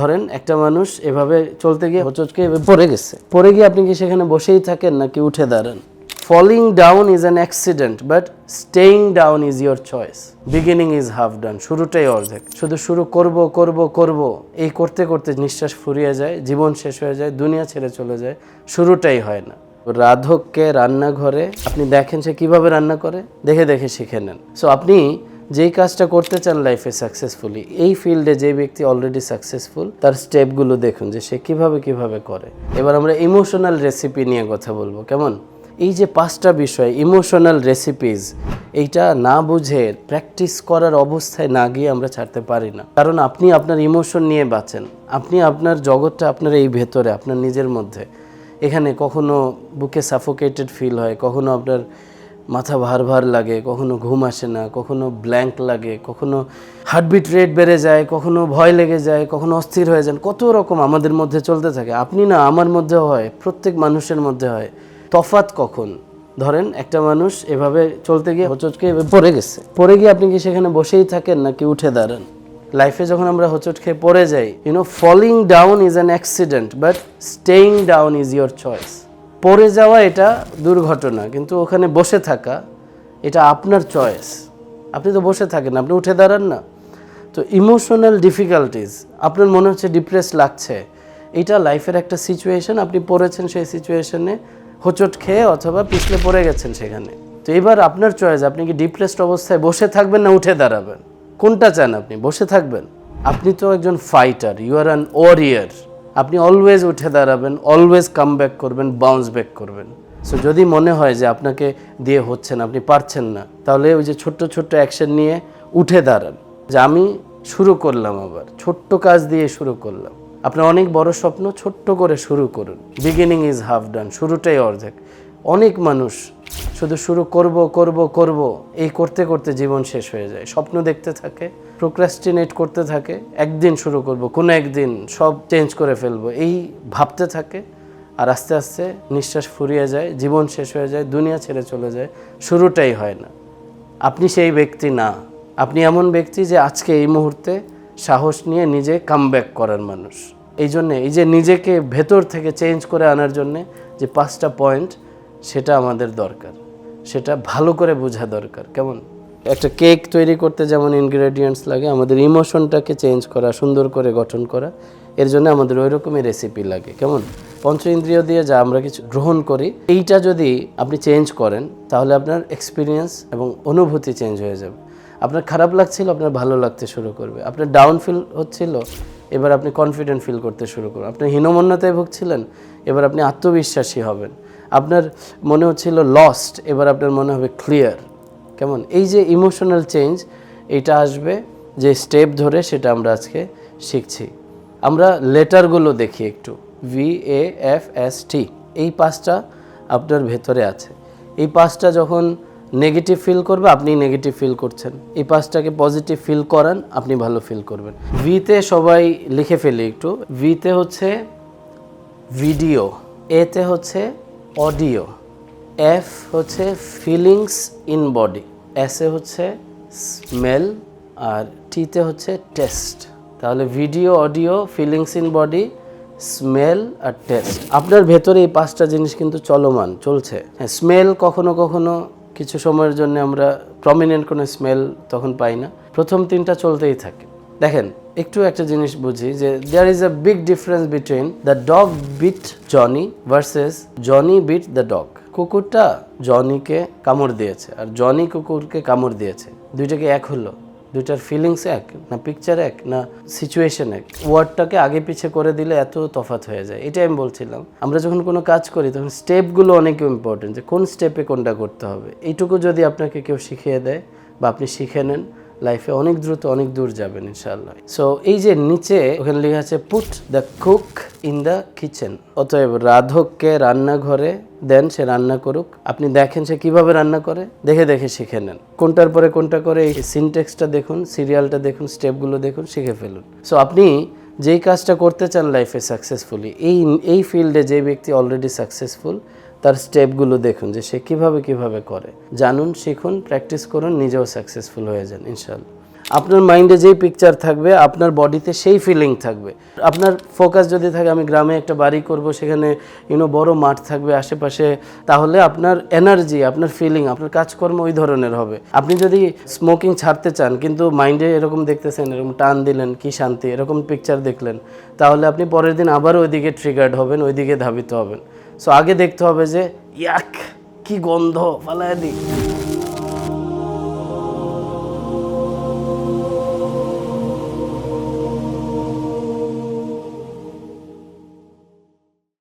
ধরেন একটা মানুষ এভাবে চলতে গিয়ে হোচটকে এভাবে পড়ে গেছে। পড়ে গিয়ে আপনি কি সেখানে বসেই থাকেন নাকি উঠে দাঁড়ান? Falling down is an accident but staying down is your choice beginning is half done শুরুটাই অর্ধেক। শুধু শুরু করব করব করব। এই করতে করতে নিঃশ্বাস ফুরিয়ে যায় জীবন শেষ হয়ে যায় দুনিয়া ছেড়ে চলে যায় শুরুটাই হয় না। রাধককে রান্নাঘরে আপনি দেখেন সে কীভাবে রান্না করে? দেখে দেখে শিখে নেন। সো আপনি যেই কাজটা করতে চান লাইফে সাকসেসফুলি এই ফিল্ডে যে ব্যক্তি অলরেডি সাকসেসফুল তার স্টেপগুলো দেখুন যে সে কীভাবে কীভাবে করে। এবার আমরা ইমোশনাল রেসিপি নিয়ে কথা বলব, কেমন? এই যে পাঁচটা বিষয় ইমোশনাল রেসিপিজ এইটা না বুঝে প্র্যাকটিস করার অবস্থায় না গিয়ে আমরা ছাড়তে পারি না। কারণ আপনি আপনার ইমোশন নিয়ে বাঁচেন, আপনি আপনার জগৎটা আপনার এই ভেতরে, আপনার নিজের মধ্যে। এখানে কখনো বুকে সাফোকেটেড ফিল হয়, কখনো আপনার মাথা ভার ভার লাগে, কখনো ঘুম আসে না, কখনো ব্ল্যাঙ্ক লাগে, কখনো হার্টবিট রেট বেড়ে যায়, কখনো ভয় লেগে যায়, কখনো অস্থির হয়ে যান কত রকম আমাদের মধ্যে চলতে থাকে। আপনি না, আমার মধ্যে হয়, প্রত্যেক মানুষের মধ্যে হয়। তফাত কখন? ধরেন, একটা মানুষ এভাবে চলতে গিয়ে হোচটকে পড়ে গেছে। পড়ে গিয়ে আপনি কি সেখানে বসেই থাকেন, নাকি উঠে দাঁড়ান? লাইফে যখন আমরা হোঁচট খেয়ে পড়ে যাই you know falling down is an accident but staying down is your choice পড়ে যাওয়া এটা দুর্ঘটনা, কিন্তু ওখানে বসে থাকা এটা আপনার চয়েস আপনি তো বসে থাকেন, আপনি উঠে দাঁড়ান না। তো ইমোশনাল ডিফিকাল্টিজ আপনার মনে হচ্ছে ডিপ্রেস লাগছে। এটা লাইফের একটা সিচুয়েশন আপনি পড়েছেন সেই সিচুয়েশনে হোঁচট খেয়ে অথবা পিছলে পড়ে গেছেন সেখানে। তো এবার আপনার চয়েস আপনি কি ডিপ্রেসড অবস্থায় বসে থাকবেন না উঠে দাঁড়াবেন? কোনটা চান আপনি? বসে থাকবেন? আপনি তো একজন fighter you are an warrior আপনি অলওয়েজ উঠে দাঁড়াবেন অলওয়েজ কাম ব্যাক করবেন বাউন্স ব্যাক করবেন। সো যদি মনে হয় যে আপনাকে দিয়ে হচ্ছে না, আপনি পারছেন না, তাহলে ওই যে ছোট্ট ছোট্ট অ্যাকশন নিয়ে উঠে দাঁড়ান। যে আমি শুরু করলাম আবার, ছোট্ট কাজ দিয়ে শুরু করলাম। আপনার অনেক বড় স্বপ্ন ছোট্ট করে শুরু করুন। বিগিনিং ইজ হাফ ডান শুরুটাই অর্ধেক। অনেক মানুষ শুধু শুরু করব করব করব, এই করতে করতে জীবন শেষ হয়ে যায়। স্বপ্ন দেখতে থাকে প্রোক্রাস্টিনেট করতে থাকে, একদিন শুরু করব, কোনো একদিন সব চেঞ্জ করে ফেলব, এই ভাবতে থাকে আর আস্তে আস্তে নিঃশ্বাস ফুরিয়ে যায়, জীবন শেষ হয়ে যায়, দুনিয়া ছেড়ে চলে যায়, শুরুটাই হয় না। আপনি সেই ব্যক্তি না, আপনি এমন ব্যক্তি যে আজকে এই মুহূর্তে সাহস নিয়ে নিজে কামব্যাক করার মানুষ। এই জন্যে, এই যে নিজেকে ভেতর থেকে চেঞ্জ করে আনার জন্যে যে পাঁচটা পয়েন্ট সেটা আমাদের দরকার, সেটা ভালো করে বোঝা দরকার, কেমন? একটা কেক তৈরি করতে যেমন ইনগ্রেডিয়েন্টস লাগে, আমাদের ইমোশনটাকে চেঞ্জ করা, সুন্দর করে গঠন করা, এর জন্য আমাদের ওই রকমই রেসিপি লাগে, কেমন? পঞ্চ ইন্দ্রিয় দিয়ে যা আমরা কিছু গ্রহণ করি, এইটা যদি আপনি চেঞ্জ করেন, তাহলে আপনার এক্সপিরিয়েন্স এবং অনুভূতি চেঞ্জ হয়ে যাবে। আপনার খারাপ লাগছিল, আপনার ভালো লাগতে শুরু করবে। আপনার ডাউন ফিল হচ্ছিল, এবার আপনি কনফিডেন্ট ফিল করতে শুরু করুন। আপনি হীনমন্যতায় ভুগছিলেন, এবার আপনি আত্মবিশ্বাসী হবেন। আপনার মনে হচ্ছিল লস্ট এবার আপনার মনে হবে ক্লিয়ার কেমন? এই যে ইমোশনাল চেঞ্জ এটা আসবে যে স্টেপ ধরে সেটা আমরা আজকে শিখছি। আমরা লেটারগুলো দেখি একটু। V A F S T এই পাঁচটা আপনার ভেতরে আছে। এই পাঁচটা যখন নেগেটিভ ফিল করবে, আপনি নেগেটিভ ফিল করছেন। এই পাঁচটাকে পজিটিভ ফিল করান, আপনি ভালো ফিল করবেন। ভিতে সবাই লিখে ফেলি একটু। ভিতে হচ্ছে ভিডিও এতে হচ্ছে অডিও এফ হচ্ছে ফিলিংস ইন বডি এসে হচ্ছে স্মেল আর টিতে হচ্ছে টেস্ট তাহলে video audio feelings in body smell R taste আপনার ভেতরে এই পাঁচটা জিনিস কিন্তু চলমান, চলছে। হ্যাঁ স্মেল কখনো কখনো কিছু সময়ের জন্য আমরা প্রমিনেন্ট কোনো স্মেল তখন পাই না। প্রথম তিনটা চলতেই থাকে। দেখেন, একটু একটা জিনিস বুঝি যে there is a big difference between the dog bit Johnny versus Johnny bit the dog কুকুরটা জনিকে কামড় দিয়েছে, আর জনি কুকুরকে কামড় দিয়েছে। দুইটাকে এক হলো। দুইটার ফিলিংস এক, না পিকচার এক, না সিচুয়েশন এক। ওয়ার্ডটাকে আগে পিছে করে দিলে এত তফাৎ হয়ে যায়। এটাই আমি বলছিলাম। আমরা যখন কোনো কাজ করি, তখন স্টেপগুলো অনেক ইম্পর্টেন্ট যে কোন স্টেপে কোনটা করতে হবে। এইটুকু যদি আপনাকে কেউ শিখিয়ে দেয় বা আপনি শিখে নেন লাইফে অনেক দ্রুত, অনেক দূর যাবেন, ইনশাআল্লাহ। সো এই যে নিচে, ওখানে লেখা আছে put the cook in the kitchen অতএব রাধককে রান্নাঘরে দেন, সে রান্না করুক। আপনি দেখেন সে কীভাবে রান্না করে? দেখে দেখে শিখে নেন। কোনটার পরে কোনটা করে, এই সিনটেক্সটা দেখুন সিরিয়ালটা দেখুন স্টেপগুলো দেখুন, শিখে ফেলুন। সো আপনি যেই কাজটা করতে চান লাইফে সাকসেসফুলি এই এই ফিল্ডে যে ব্যক্তি অলরেডি সাকসেসফুল তার স্টেপগুলো দেখুন যে সে কীভাবে কীভাবে করে। জানুন, শিখুন, প্র্যাকটিস করুন, নিজেও সাকসেসফুল হয়ে যান ইনশাল্লাহ আপনার মাইন্ডে যেই পিকচার থাকবে, আপনার বডিতে সেই ফিলিং থাকবে। আপনার ফোকাস যদি থাকে, আমি গ্রামে একটা বাড়ি করব, সেখানে ইউনো বড় মাঠ থাকবে আশেপাশে, তাহলে আপনার এনার্জি আপনার ফিলিং আপনার কাজকর্ম ওই ধরনের হবে। আপনি যদি স্মোকিং ছাড়তে চান, কিন্তু মাইন্ডে এরকম দেখতেছেন, এরকম টান দিলেন, কি শান্তি, এরকম পিকচার দেখলেন, তাহলে আপনি পরের দিন আবার ওইদিকে ট্রিগার্ড হবেন, ওইদিকে ধাবিত হবেন। সো আগে দেখতে হবে যে ইয়াক কি গন্ধ ফালায় দিই